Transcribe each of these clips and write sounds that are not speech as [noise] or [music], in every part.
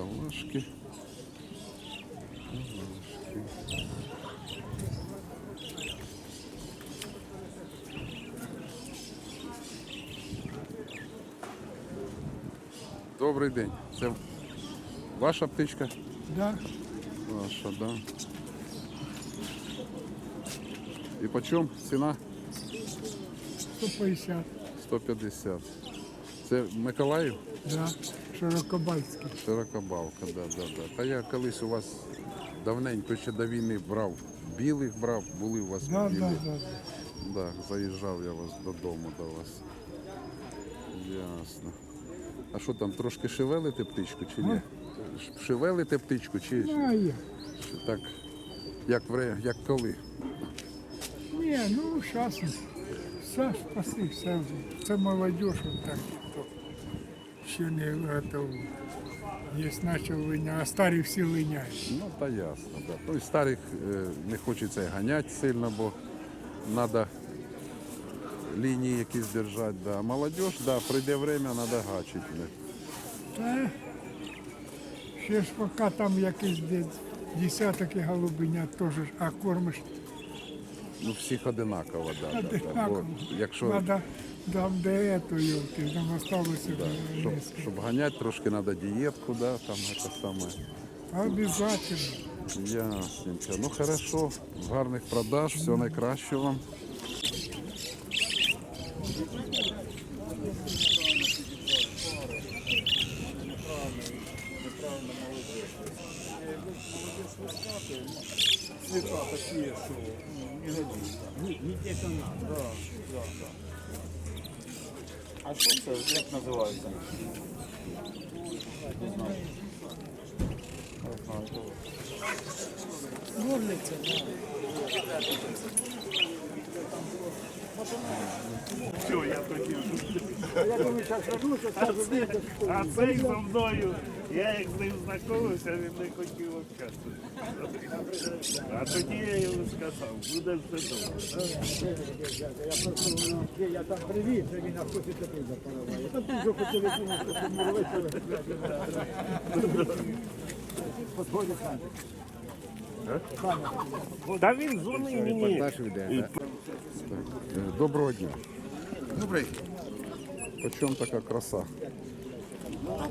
Калашки. Калашки. Добрий день. Це ваша птичка? Да, Ваша, да. І по чому ціна? 150, 150. Це Миколаїв? да, широкобальський. Широкобалка, да, да, да. Та я колись у вас давненько ще до війни брав. Білих брав, були у вас Да, білі. да, да. Да, заїжджав я вас додому до вас. Ясно. А що там, трошки шевелите птичку чи ні? Ш- Шевелите птичку чи А я. чи так, як, вре, як коли? Ні, ну зараз все спаси, все. Це молодь, от так, ще не готов. Є почав линяти, а старі всі линяють. Ну, та ясно, да. Ну і старих е, не хочеться ганяти сильно, бо треба лінії якісь держати. Да. А молодіж, да, прийде время, треба гачити. Да. Та ще ж поки там якийсь десь десяток і голубенят теж, ж, а кормиш Ну, всіх одинаково, да, да, да. Бо одинаково. якщо Надо там де ето, йолки, там осталося да, щоб, щоб ганяти, трошки треба дієтку, да, там це саме. Обязательно. Ясненько. Ну хорошо, гарних продаж, всього найкращого вам. цвета такие, что ну, не годится. Не, не те, надо. Да, да, да. А що це, як називається? Не знаю. Горниця, так. Все, я тоді. А цей зо мною, я як з ним знайомився, він не хотів общатися. А тоді я йому сказав, буде все добре. Я просто ну, я там привіз, а він а хоче тебе запаруває. Та ти вже хотів якимось таким мурлицем. Подходить сам. Та він дзвонив мені. Е, Доброго дня. Добрий. По чому така краса?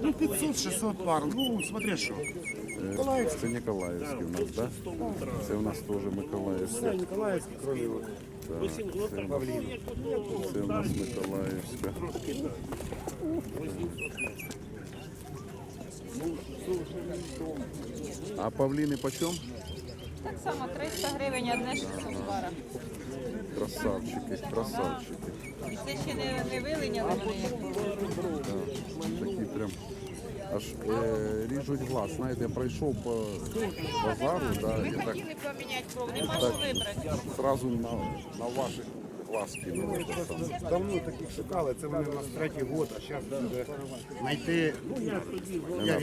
Ну, 500-600 пар. Ну, смотри, що. Е, Це Ніколаївський у нас, так? Да? Це у нас теж Миколаївська. Ніколаївський, кроме його. Так, це, це у нас Миколаївська. А павліни по чому? Так само 300 гривень, одне 600 пара. Красавчики, красавчики. І це ще не, не вилиняли вони як. Такі прям аж е, ріжуть глаз. Знаєте, я пройшов по базару, да, і так Хотіли поміняти кров, нема що вибрати. зразу на, на ваших глаз Ну. Давно таких шукали, це вони у нас третій год, а зараз буде знайти. Надо, я,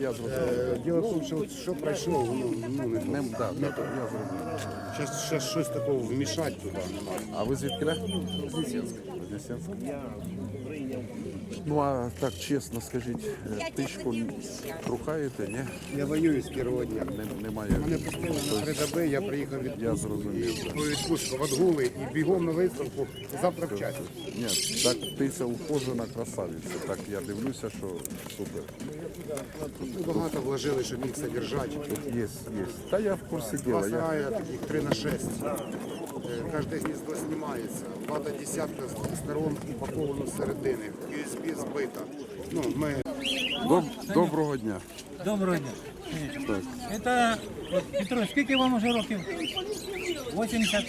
я зрозумів. Е, Діло в тому, що що пройшло, воно ну, не Не, да, да, да, я зрозумів. Зараз щас щось такого вмішати туди немає. А ви звідки? Вознесенськ. Вознесенськ. Ну а так чесно скажіть, е, птичку трухаєте, ні? Я воюю з першого дня. Не- Немає. Мене пустили на три доби, я приїхав від Я зрозумів. відпустку в Адгули і бігом на виставку завтра в час. Ні, так птиця ухожена красавиця. Так я дивлюся, що супер. Ми багато вложили, щоб їх содержати. Є, є. Та я в курсі Два діла. Я, сарая, таких 3 на 6. Кожне гніздо знімається. Вата десятка з двох сторон упаковано з середини. USB збита. Ну, ми Доб, доброго дня. Доброго дня. Так. Это, Петро, скільки вам уже років? 80?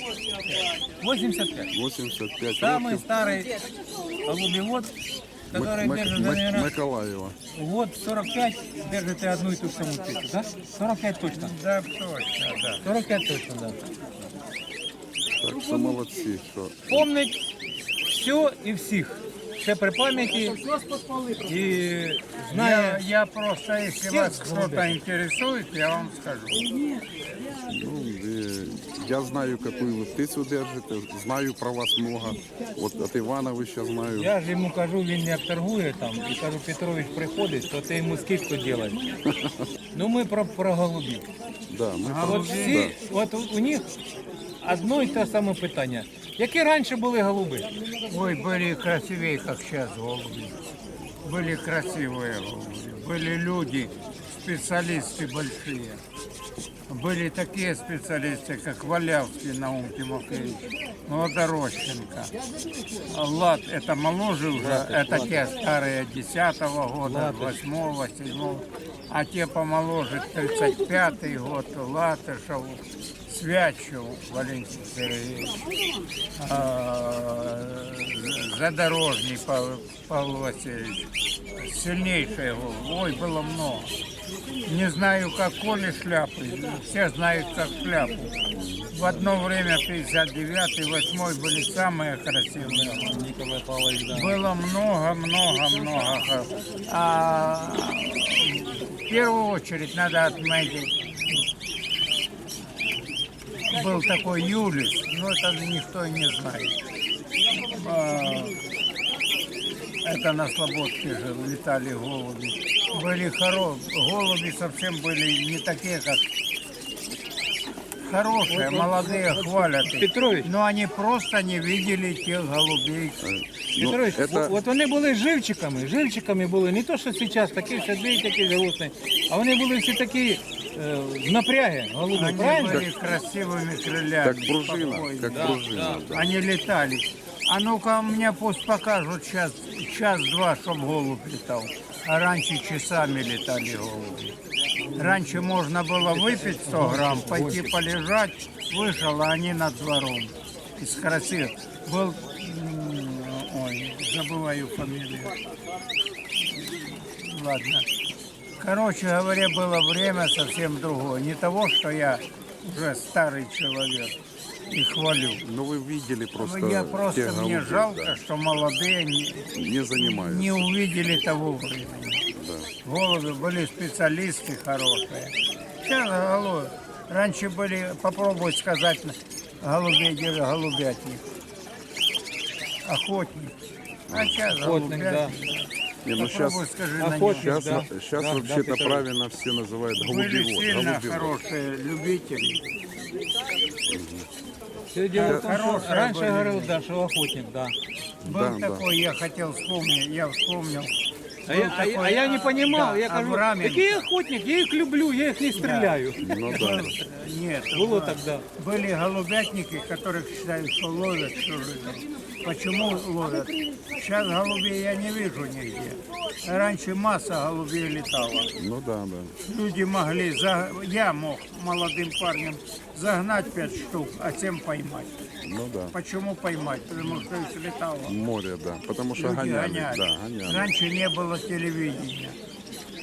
85. 85 Самый років. старый голубевод, который Мик- держит, Мик- наверное, Миколаєва. год 45, держите одну и ту же самую птицу, да? 45 точно. Да, точно, да. 45 точно, да. Так що молодці, що Помнить все і всіх. Ще при пам'яті і знає. Я, я просто, если вас кто-то голубей. интересует, я вам скажу. ну, я знаю, какую вы птицу держите, знаю про вас много. Вот от Ивановича знаю. Я ж йому кажу, він як торгує там, і кажу, Петрович приходить, то ти йому скидку робиш. [laughs] Ну ми про, про голубів. Да, мы А от всі, от у, у них одно і те саме питання. Які раніше були голуби? Ой, были красивее, как сейчас голуби. Были красивые голуби. Были люди, специалисты большие. Были такие специалисты, как Валявский Наум Тимофеевич, Молодорощенко. Лад, это моложе уже, это те старые 10-го года, 8-го, 7-го. А те помоложе 35-й год, Латышев, Свячев Валентин Сергеевич, а, Задорожный Павел, Васильевич. Сильнейшие голуби. Ой, было много. Не знаю, как Коли шляпы, все знают, как шляпу. В одно время 59-й, 8 были самые красивые. голуби. Николай Павлович, да. Было много, много, много. А в первую очередь надо отметить, был такой Юлис, но это никто и не знает. А, Это на Слободке же летали голуби. Были хорошие, голуби совсем были не такие, как хорошие, молодые, хвалят их. Петрович. Но они просто не видели тех голубей, Ну, Петрович, это, от вони були живчиками, живчиками були не то, що зараз такі сидить, такі грустні, а вони були всі такі е, в напряги, голуби, Они правильно? были красивыми крылями. как пружина, спокойно. как пружина. да. Они летали. А ну-ка мне пусть покажут час, час-два, чтоб голубь летал. А раньше часами летали голуби. Раньше можно было выпить 100 грамм, пойти полежать, вышел, а они над двором. Из красивых. Был, м, ой, забываю фамилию. Ладно. Короче говоря, было время совсем другое. Не того, что я уже старый человек и хвалю. Ну вы видели просто я просто мне голуби, жалко, да, что молодые не, не занимаются. не увидели того времени. Да. Голуби были специалисты хорошие. Сейчас голуби. Раньше были, попробуй сказать, голубей, держи, голубятник. Охотник. А сейчас Охотник, да. голубятник. Не, ну сейчас, Попробуй скажи на Охотник, нем. сейчас, да. сейчас Да, вообще-то да, Петрович. правильно все называют Были голубевод. сильно голубевод. хорошие любители. Все дело в том, що Хорошие раніше были. говорив, да, що охотник, да. Был Да, да. такой, я хотел вспомнить, я вспомнил. А Был я, а, я- такой, а я не а, понимал, да, я кажу, Абраменко. який охотник, я їх люблю, я їх не стріляю. Ну да. Нет, Було да. тогда. Были голубятники, которых считают, что ловят всю жизнь. Почему ловят? Сейчас голубей я не вижу нигде. Раньше масса голубей летала. Ну да, да. Люди могли, за... я мог молодым парнем загнать пять штук, а тем поймать. Ну да. Почему поймать? Потому что их летало. Море, да. Потому что Люди гоняли. гоняли. Да, гоняли. Раньше не было телевидения.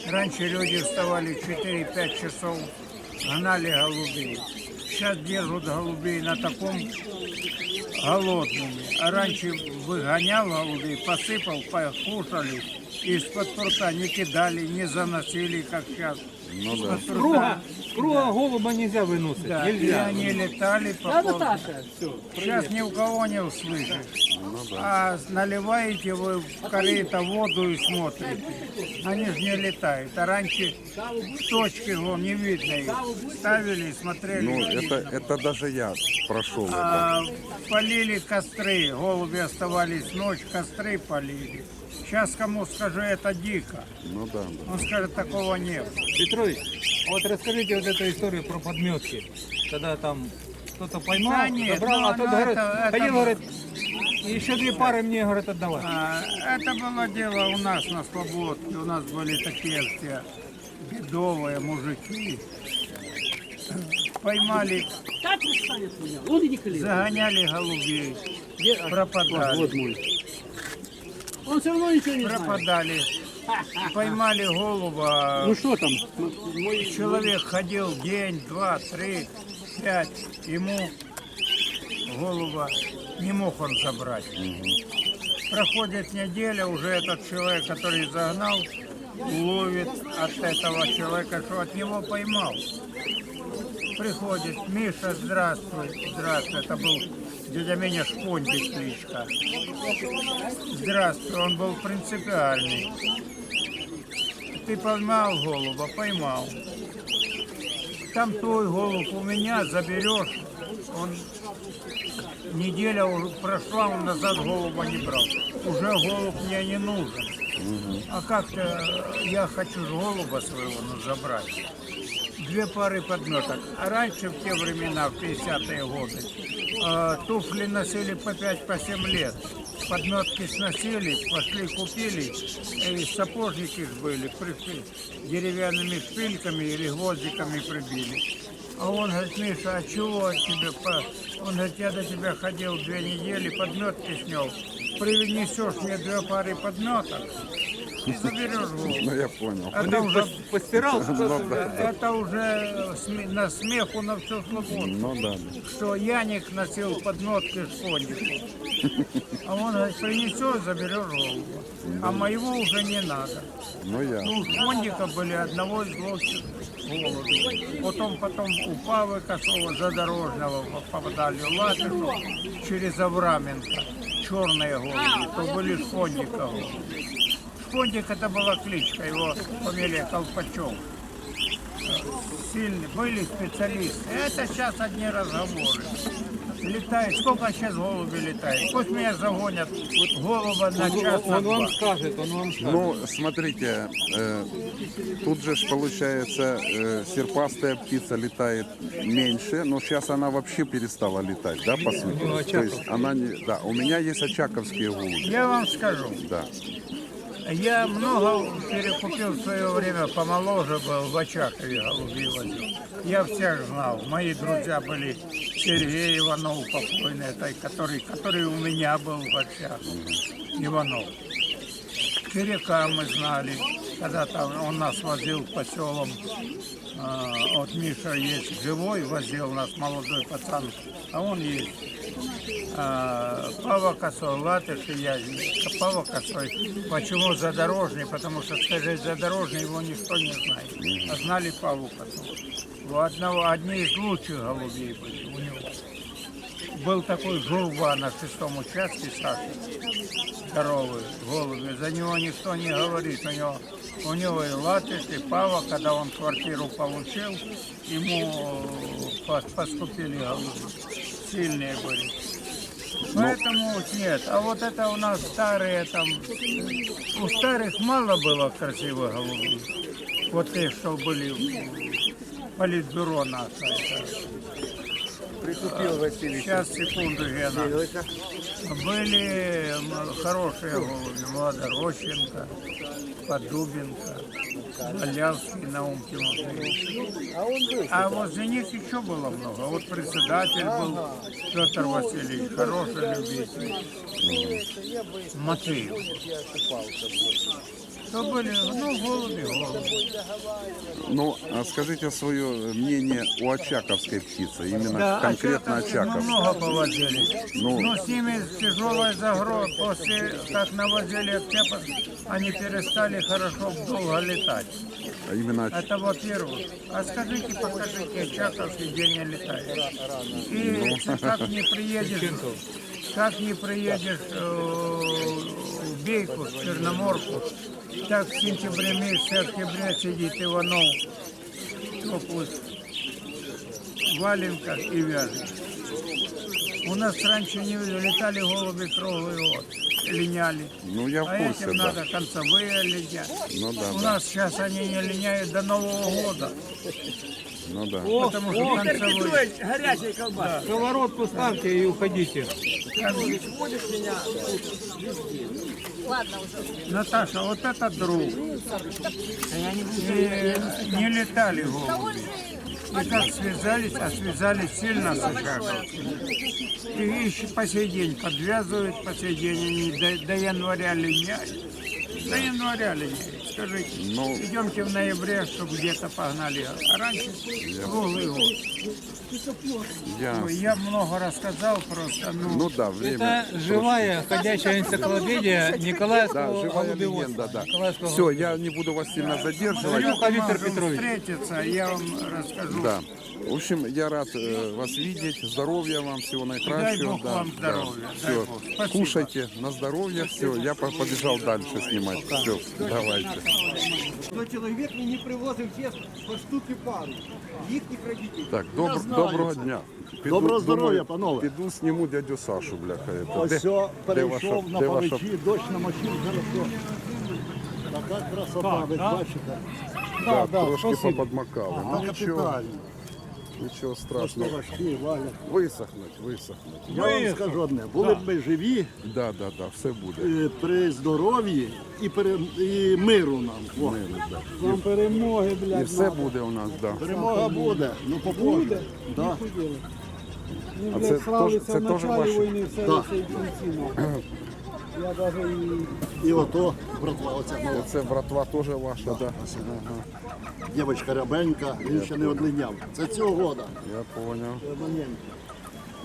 Раньше люди вставали в 4-5 часов, гнали голубей Сейчас держат голубей на таком голодными. А раньше выгонял голубей, посыпал, покушали. Из-под прута не кидали, не заносили, как сейчас. Ну да. Из-под Круга, круга голуба нельзя виносити. да, и Нельзя. они летали по полу. Сейчас ни у кого не услышишь. А наливаете вы в корыто воду и смотрите. Они же не летают. А раньше точки вон, не видно их. Ставили и смотрели. Ну, это, это даже я прошел это. А, полили костры, голуби оставались ночь, костры полили. Сейчас кому скажу, это дико. Ну да, да. Он скажет, такого нет. Петрович, вот расскажите вот эту историю про подметки. Когда там кто-то поймал, Да нет, забрал, ну, а тот ну, говорит, это- ходил, говорит, еще две пары мне, говорит, отдавай. А, это было дело у нас на Слободке. У нас были такие все бедовые мужики. Поймали, загоняли голубей, пропадали. Он все равно ничего не знает. Пропадали. Поймали голуба. Ну что там? Человек ходил день, два, три, пять. Ему голуба не мог он забрать. Проходит неделя, уже этот человек, который загнал, ловит от этого человека, что от него поймал. приходит, Миша, здравствуй, здравствуй, это был дядя Меня Шпондик кличка. Здравствуй, он был принципиальный. Ты поймал голуба, поймал. Там твой голубь у меня заберешь, он неделя уже прошла, он назад голуба не брал. Уже голубь мне не нужен. А как-то я хочу же голуба своего ну, забрать. Две пары подметок. А раньше, в те времена, в 50-е годы, э, туфли носили по 5 по 7 лет. Подметки сносили, пошли купили, и сапожники были, пришли, деревянными шпильками или гвоздиками прибили. А он говорит, Миша, а чего тебе? по-?» Он говорит, я до тебя ходил две недели, подметки снял. Принесешь мне две пары подметок и заберешь голову. Ну я понял. Это уже, Постирал? Ну да, это уже сме- на смеху на всю свободу. ну да. Что Яник носил подметки школьнику. А он говорит, принесешь, заберешь голову. А моего уже не надо. Ну я. Ну, у школьника были одного из лучших голубей. Потом, потом у Павы Косова задорожного попадали в Латышу через Авраменко. Черные голуби, то были школьника голуби. Школьник это была кличка, его фамилия Колпачев. Сильный, были специалисты. Это сейчас одни разговоры. Летает, сколько сейчас голуби летает? Пусть меня загонят голуба на час, на Он вам скажет, он вам скажет. Ну, смотрите, э, тут же ж получается э, серпастая птица летает меньше, но сейчас она вообще перестала летать, да, по сути? То есть она не, да, у меня есть очаковские голуби, Я вам скажу, да. Я много перекупил в свое время, помоложе был, в Очакове голубей возил. Я всех знал. Мои друзья были Сергей Иванов, покойный, это, который, который у меня был в Очакове. Иванов. Киряка мы знали, когда там он нас возил по селам. А, вот Миша есть живой, возил нас молодой пацан, а он есть. А, Пава Косой, Латыш и я. Пава Косой. Почему задорожный? Потому что сказать задорожный его никто не знает. А знали Паву Косова. У одного, одни из лучших голубей были у него. Был такой журба на шестом участке Саши. Здоровый, голуби. За него никто не говорит. У него, у него и латыш, и пава, когда он квартиру получил, ему по- поступили голуби. Сильные были. Поэтому нет. А вот это у нас старые там. У старых мало было красивых голубей. Вот те, что были в политбюро наше. это. Прикупил Василий. Сейчас, секунду, Гена. Были м, хорошие голуби. Молодорощенко, Подубенко, Малявский, Наум Тимофеевич. А он был. А возле них еще было много. Вот председатель был Петр Васильевич, хороший любитель. Матвеев. То были, ну, голуби, голуби. Ну, а скажите свое мнение о очаковской птице, именно Да, конкретно очаковской. много повозили. Ну. Но с ними тяжелая загроза. После как навозили оттепок, они перестали хорошо долго летать. А именно оч- Это во-первых. А скажите, покажите, Очаковский где не летает. И как не приедешь, как не приедешь э, в Бейку, в Черноморку, так в сентябре месяце, октябре сидит Иванов, теплый, валенка и вяжет. У нас раньше не летали голуби круглый год, линяли. Ну, я в а курсе, этим да. надо концевые линять. Ну да, У да. нас сейчас они не линяют до Нового года, Ну да. потому что концевые. Горячая колбаса. Сковородку ставьте и уходите. Ладно уже. Наташа, вот это друг. И не летали голуби. И как связались, а связались сильно с Очаковскими. И еще по сей день подвязывают, по сей день они до, до января линяют. До января линяют. Скажите, Ну. идемте в ноябре, чтобы где-то погнали. А раньше круглый год. Я... Ой, я много рассказал просто, ну, Ну да, время. Это живая ходячая энциклопедия Да, Николаевского живая голубеводства. легенда, да. Николаевского Все, я не буду вас сильно задерживать. Виктор можем Петрович. встретиться, я вам расскажу. Да. В общем, я рад э, вас видеть. Здоровья вам, всего наикращего. Бог вам здоровья, дай Все. Бог. Спасибо. Кушайте на здоровье. Все, я по- побежал дальше снимать. Все, давайте. Но чоловік мені привозив чесно по штуки пару. Їхніх родителів. Так, добр, знаю доброго це. дня. Доброго здоров'я, думаю, панове. Піду зніму дядю Сашу, бляха. это. Ось Де- все, де перейшов ваша- на де ваша- паличі, дощ намочив, хорошо. Така красота, ви бачите. Да, трошки поподмакали. А Ну нічого, капітально. Нічого страшного. важкі, валять. Висохнуть, висохнуть. Я вам скажу одне, були б ми живі Да, да, да, все буде. е, при здоров'ї і, пере- і миру нам. О, Миру, да. Вам перемоги, І блядь. все буде у нас, да. Перемога буде, ну попозже. Да. А це, теж, це теж ваше. війни, все Так. це і в кінці, нахуй. [clears throat] Я даже і... І ото, братва, оця нова Це братва теж ваша, да. Ага, дівчинка рябенька, він ще не одлиняв. Це цього года. я поняв. Маленький.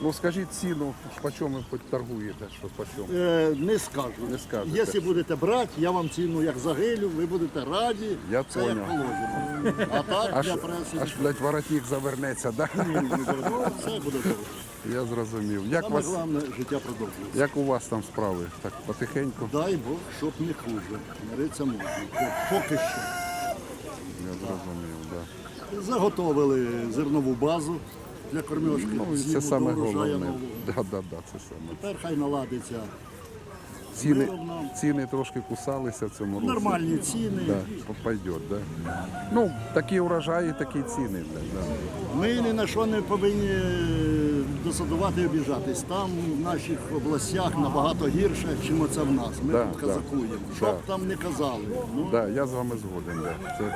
Ну скажіть ціну, по чому ви торгуєте, що по чому? Е, не скажу. Не скажете. Якщо будете брати, я вам ціну як загилю, ви будете раді. Я це понял. як положено. А так Аж, для преси. аж блядь, воротник завернеться, да? Ну, все буде добре. Я зрозумів. Як, Саме вас, головне, життя продовжується. як у вас там справи? Так, потихеньку? Дай Бог, щоб не хуже. Мириться можна. Поки що. Я зрозумів, да. Заготовили зернову базу для кормежки. Ну, і це саме головне. Да, да, да, це саме. Тепер хай наладиться. Ціни, Миром нам. ціни трошки кусалися в цьому році. Нормальні ціни. Да, пойдет, да. Ну, такі урожаї, такі ціни, Да, да. Ми ні на що не повинні досадувати і обіжатись. Там в наших областях набагато гірше, ніж це в нас. Ми Да, тут да. казакуємо. Що Да. там не казали. Ну, Да, я з вами згоден, да. Це,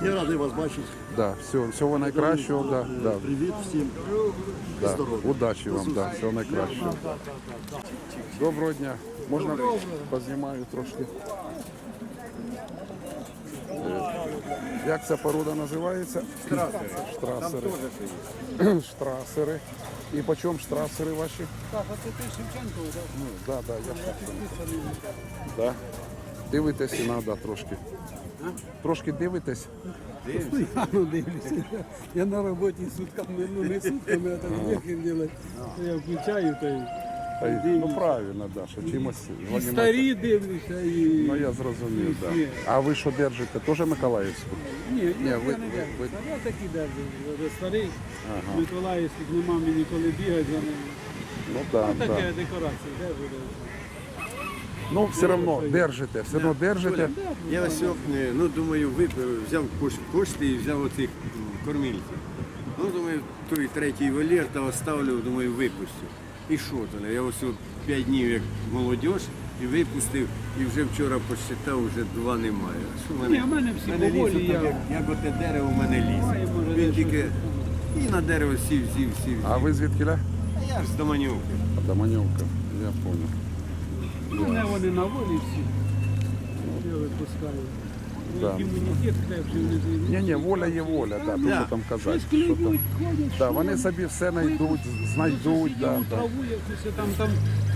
це, Я радий вас бачити. да. Все, всього найкращого, да, да. Привіт всім. Да. Здоров'я. Удачі вам, да. всього найкращого. Доброго дня. Можна познімаю трошки. Е, Як ця порода називається? Штрасери. Штрасери. Штрасери. І по чому штрасери ваші? Так, а це ти Шевченко, так? Ну, да, да, я Шевченко. Да. Дивитесь і треба трошки. Трошки дивитесь. Я ну дивлюся. Я на роботі сутками, ну не сутками, а так вихід делать. Я включаю та й Та й- Ну правильно, да, що чимось і займатися. старі дивлюся, і... Ну я зрозумів, так. Да. А ви що держите? Теж Миколаївську? Ні, ні, я ви- не ви- держу. ви- Я такі держу, вже старий. Миколаївських нема мені коли бігати за ними. Ну так, Ну, да, таке да. декорація, держу, держу. Ну все одно держите, все одно держите. Я ось, е, ну, думаю, випив, взяв кош- кошти і взяв оцих м, кормільців. Ну, думаю, той третій вольєр та оставлю, думаю, випустю. І що то? Я ось п'ять днів як молодіж і випустив, і вже вчора посчитав, вже два немає. Що в Ні, в мене всі мене поволі, ліс, я- як, як оте дерево в мене ліс. може, Він тільки і на дерево сів, сів, сів. А ви звідкиля? А я ж з Доманюки. Доманівка, я понял. У мене вони на волі всі. Я випускаю. Да. Ні, ні, воля є воля, да, що там казати. Що там. Да, вони собі все знайдуть, знайдуть, да, да. траву якусь там, там,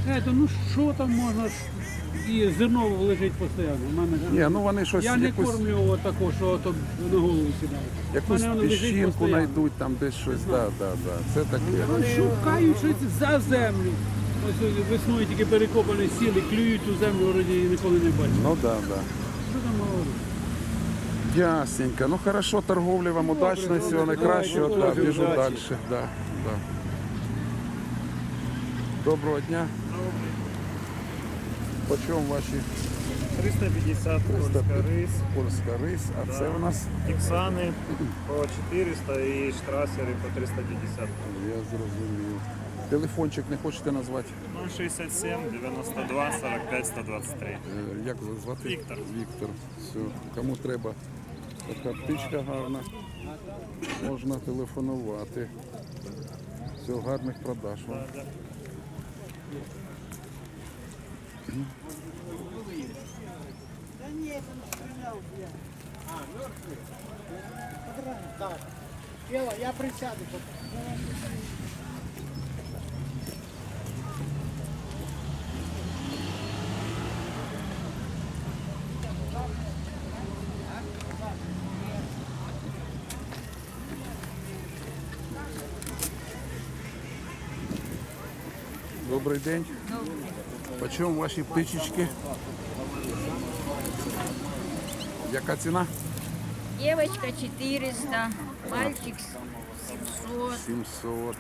знаєте, ну що там можна, ж- і зерно лежить постійно. У мене, Ні, ну вони щось я не якусь, кормлю отако, що то на голову сідає. якусь У мене воно лежить піщинку постійно. знайдуть, там десь щось, да, да, да. Це таке. Вони шукають щось за землю. Ось весною тільки перекопані сіли, клюють ту землю, вроді і ніколи не бачив. Ну да, да. Що там говорить? Ясненько. Ну хорошо, торговлі вам удачно, всього найкращого. Да, біжу далі. Да, да. Доброго дня. По чому ваші 350 польська рис, польська рис? А це у нас, іксани по 400 і штрасери по 350. я зрозумів. Телефончик не хочете назвати? 067 92 45 123. Е, Як вас звати? Віктор. Віктор. Все. Кому треба така птичка гарна, можна телефонувати. Все, гарних продаж вам. Так. Єва, я присяду. Добрий день. Почому ваші птичечки? Яка ціна? Девочка 400, мальчик 700. 700.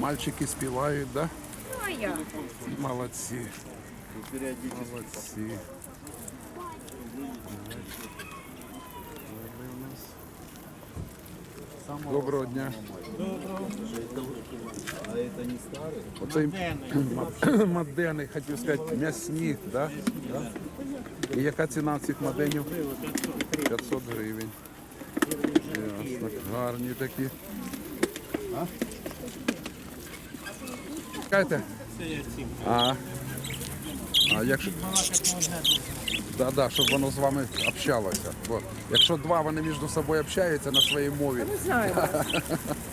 Мальчики співають, да? Ну, а я. Молодці. Молодці. Доброго дня. Оцей мадени, [clears throat] хотів сказати, м'ясні, да? Да? І яка ціна цих маденів? 500 гривень. Ясно. Гарні такі. А? Чекайте. А, а якщо... Да, да, щоб воно з вами общалося. Бо якщо два вони між собою общаються на своїй мові, Не знаю. [laughs]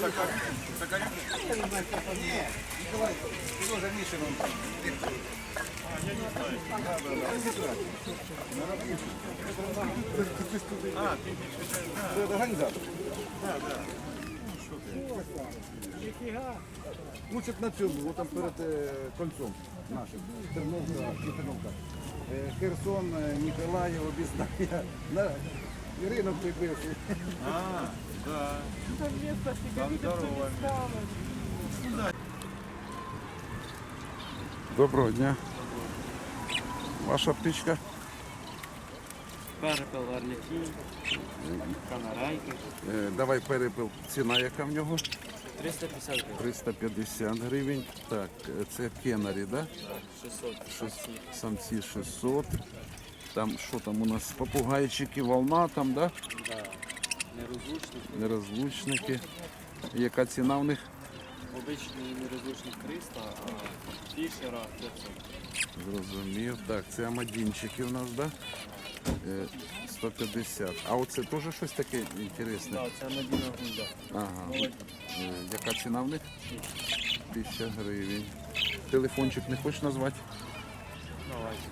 Беріть тільки такі домашні. Такі курочки. Лучше б на цьому, там перед е, кольцом нашим. Терновка і Терновка. Е, Херсон, е, Ніколаїв, обізнання. На Іринок ти бивший. Доброго дня. Ваша птичка? Перепел орлики, канарайки. Е, Давай перепил. Ціна яка в нього? 350 гривень. 350 гривень. Так, е, це кенарі, да? 600. Шест- Самці 600. Там що там у нас? Попугайчики, волна там, да? Да. Нерозлучники. Яка ціна в них? Обичний нерозлучник 300, а фішера 500. Зрозумів. Так, це амадінчики у нас, да? Е, 150. А оце теж щось таке інтересне. Так, це Мадіна Гунда. Ага. Е, Яка ціна в них? 1000 гривень. Телефончик не хочеш назвати? Давайте.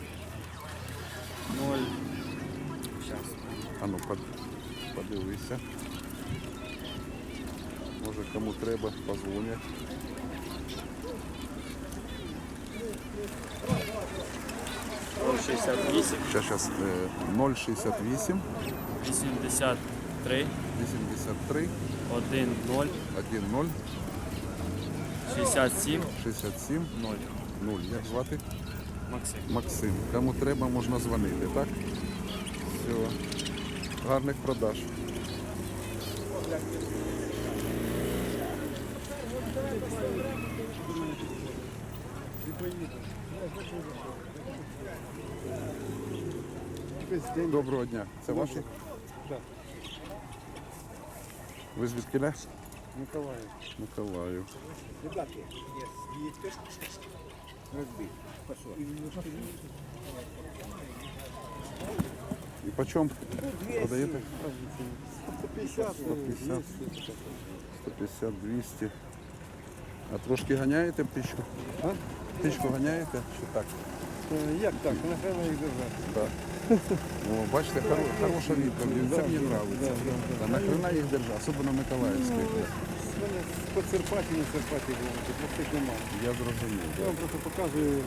Ноль. Зараз. А ну под, подивися. Може кому треба, позвонять. 68, Зараз, зараз е, 068 83, 83 1, 0, 10 67, 67 0. 0. Як звати? Максим. Максим. Кому треба, можна дзвонити, так? Все. Гарних продаж. Доброго дня. Це ваші? Так. Ви звідки? Миколаїв. Миколаїв. І по чому продаєте? 150. 150. 150, 200. А трошки ганяєте птичку? А? Птичку ганяєте чи так? Е, Як так? Нахрена їх держати. Так. О, бачите, хоро- хороша відповідь. Це мені подобається. Нахрена їх держати, особливо Миколаївських. Мене по Церпаті, не Церпаті було, простих немає. Я зрозумів. Я вам просто показую,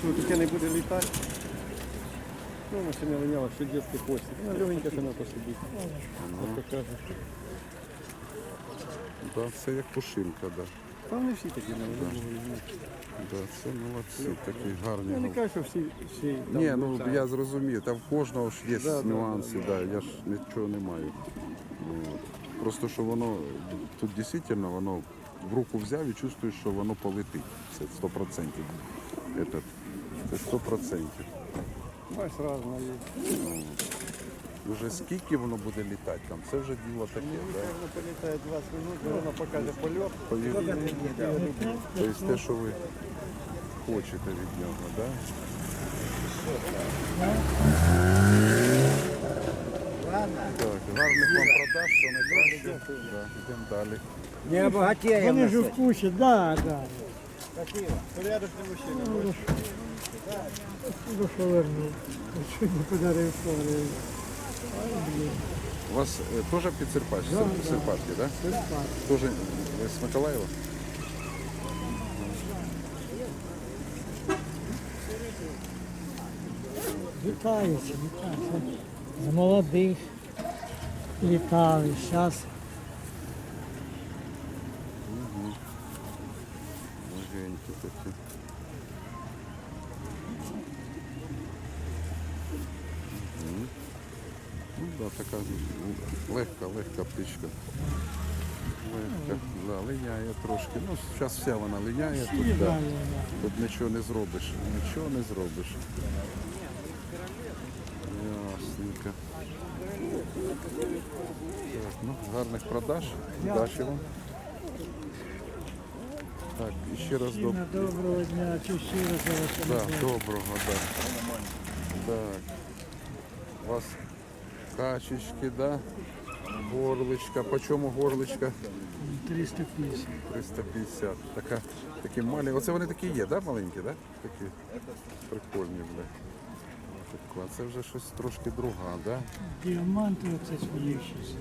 що таке не буде літати. Ну, машина линяла, що дітський хвостик. Вона легенька сама по собі. От така ж. Да, це як пушинка, да. Та вони всі такі молоді. Да, це молодці, такі гарні. Я не кажу, що всі, всі там Ні, ну літають. я зрозумів, там в кожного ж є Да, да, нюанси, да, я ж нічого не маю. От. Просто що воно тут дійсно воно в руку взяв і чувствуєш, що воно полетить. Це 100%. Этот, це 100%. Бачиш, разна є. Уже скільки воно буде літати там, це вже діло таке. Да? Воно політає 20 минут, воно покаже польот. Тобто те, що ви хочете від нього, да? Так, гарних вам продаж, що найкраще. Да, йдемо далі. Не обогатеем. Вони ж в кучі, да, да. Порядочний мужчина. У вас е, теж під Серпач, Сер- Серпашки, да? Тоже ви з Миколаєва? Вітаються, вітаються. З молодих літали. Зараз Легенькі такі. Мгм. Ну да, така легка, птичка. Да, линяє трошки. Ну, зараз вся вона линяє, тут, да. тут нічого не зробиш. Нічого не зробиш. Ясненько. Так, ну, гарних продаж. Удачі вам. Так, і ще раз добре. доброго дня, чи щиро за Да, доброго, да. Так. У вас качечки, да? Горличка. По чому горличка? 350. 350. Така, такі малі. Оце вони такі є, да, маленькі, да? Такі прикольні, бля. А Це вже щось трошки друга, да? Діаманти оце сміючіся.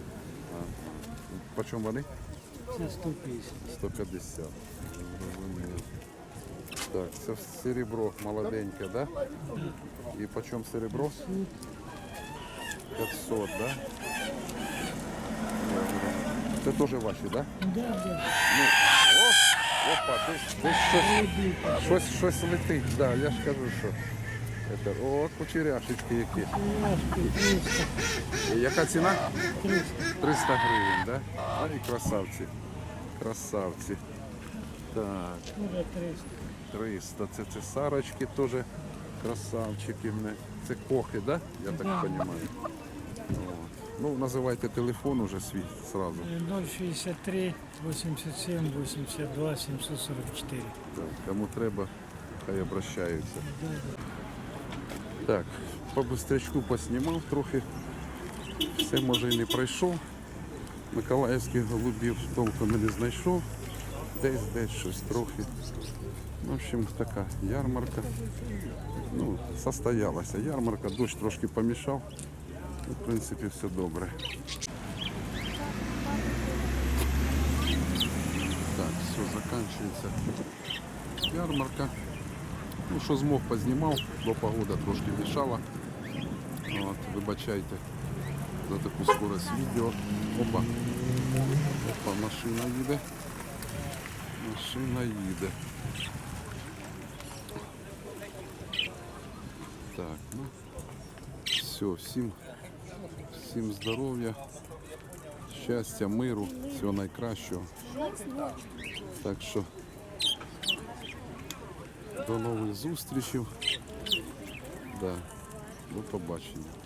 По чому вони? Це 150. 150. Зрозуміло. Так, це серебро молоденьке, да? І по чому серебро? 500, да? Це теж ваші, да? Да, да. Ну, о, опа, десь, десь щось, щось, щось летить, да, я ж кажу, що. Это, о, кучеряшечки які. І Яка ціна? 300. 300 гривень, да? Ай, красавці. Красавці. Так, Уже 300. 300. Це цесарочки теж красавчики. Це кохи, да? Я так розумію. Ну, називайте телефон уже свій сразу. 063 87 82 744. Так, кому треба, хай обращаються. Так, по бистрячку поснімав трохи. Все може і не пройшов. Миколаївських голубів толком не знайшов. Десь десь щось трохи. В общем, така ярмарка. Ну, состоялася ярмарка, дощ трошки помішав. В принципі, все добре. Так, все, закінчується ярмарка. Ну, що змог, познімав, бо погода трошки мішала. От, вибачайте за таку скорость відео. Опа. Опа, машина їде. Машина їде. Так, ну все, всім, всім здоров'я, щастя, миру, всього найкращого. Так що до нових зустрічей. Да. До побачення.